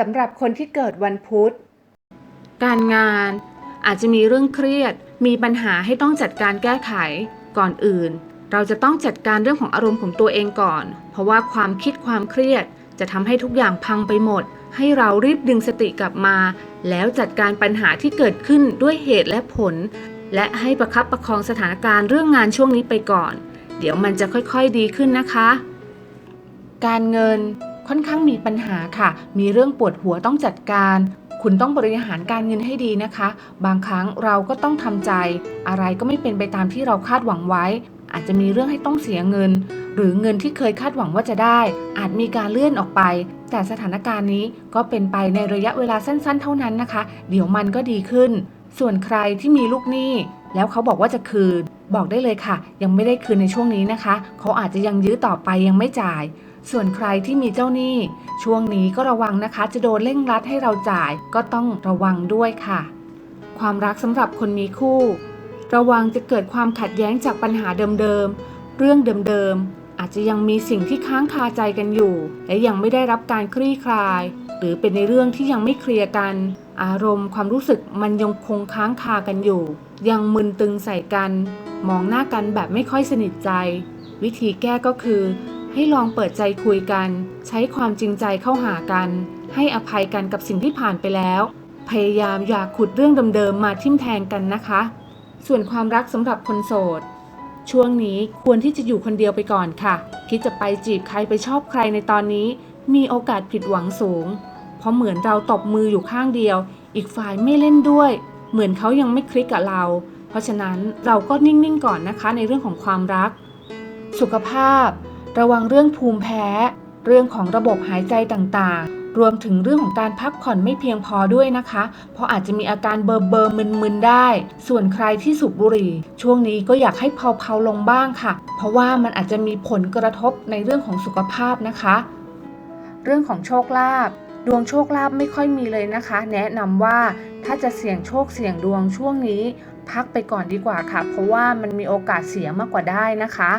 สำหรับคนที่เกิดวันพุธ การงานอาจจะมีเรื่องเครียด มีปัญหาให้ต้องจัดการแก้ไข ก่อนอื่น เราจะต้องจัดการเรื่องของอารมณ์ของตัวเองก่อน เพราะว่าความคิดความเครียดจะทำให้ทุกอย่างพังไปหมด ให้เรารีบดึงสติกลับมา แล้วจัดการปัญหาที่เกิดขึ้นด้วยเหตุและผล และให้ประคับประคองสถานการณ์เรื่องงานช่วงนี้ไปก่อน เดี๋ยวมันจะค่อยๆดีขึ้นนะคะ การเงิน ค่อนข้างมีปัญหาค่ะ มีเรื่องปวดหัวต้องจัดการ คุณต้องบริหารการเงินให้ดีนะคะ บางครั้งเราก็ต้องทำใจ อะไรก็ไม่เป็นไปตามที่เราคาดหวังไว้ อาจจะมีเรื่องให้ต้องเสียเงิน หรือเงินที่เคยคาดหวังว่าจะได้ อาจมีการเลื่อนออกไป แต่สถานการณ์นี้ก็เป็นไปในระยะเวลาสั้นๆ เท่านั้นนะคะ เดี๋ยวมันก็ดีขึ้น ส่วนใครที่มีลูกหนี้ แล้วเขาบอกว่าจะคืน บอกได้เลยค่ะ ยังไม่ได้คืนในช่วงนี้นะคะ เขาอาจจะยังยื้อต่อไปยังไม่จ่าย ส่วนใครที่มีเจ้าหนี้ ช่วงนี้ก็ระวังนะคะ จะโดนเร่งรัดให้เราจ่าย ก็ต้องระวังด้วยค่ะ ความรักสำหรับคนมีคู่ ระวังจะเกิดความขัดแย้งจากปัญหาเดิมๆเรื่องเดิมๆอาจจะยังมีสิ่งที่ค้างคาใจกันอยู่ และยังไม่ได้รับการคลี่คลาย หรือเป็นในเรื่องที่ยังไม่เคลียร์กัน อารมณ์ความรู้สึกมันยังคงค้างคากันอยู่ ยังมึนตึงใส่กัน มองหน้ากันแบบไม่ค่อยสนิทใจ วิธีแก้ก็คือ ให้ลองเปิดใจคุยกัน ใช้ความจริงใจเข้าหากัน ให้อภัยกันกับสิ่งที่ผ่านไปแล้ว พยายามอย่าขุดเรื่องเดิมๆมาทิ่มแทงกันนะคะ ส่วนความรักสำหรับคนโสดช่วงนี้ควรที่จะอยู่คนเดียวไปก่อนค่ะ คิดจะไปจีบใครไปชอบใครในตอนนี้ มีโอกาสผิดหวังสูง เพราะเหมือนเราตบมืออยู่ข้างเดียว อีกฝ่ายไม่เล่นด้วย เหมือนเขายังไม่คลิกกับเรา เพราะฉะนั้นเราก็นิ่งๆก่อนนะคะในเรื่องของความรัก สุขภาพ ระวังเรื่องภูมิแพ้ เรื่องของระบบหายใจต่างๆ รวมถึงเรื่องของการพักผ่อนไม่เพียงพอด้วยนะคะ เพราะอาจจะมีอาการเบอร์เบอร์มึนๆได้ ส่วนใครที่สูบบุหรี่ ช่วงนี้ก็อยากให้เพาๆลงบ้างค่ะ เพราะว่ามันอาจจะมีผลกระทบในเรื่องของสุขภาพนะคะ เรื่องของโชคลาภ ดวงโชคลาภไม่ค่อยมีเลยนะคะ แนะนำว่าถ้าจะเสี่ยงโชคเสี่ยงดวงช่วงนี้ พักไปก่อนดีกว่าค่ะ เพราะว่ามันมีโอกาสเสียมากกว่าได้นะคะ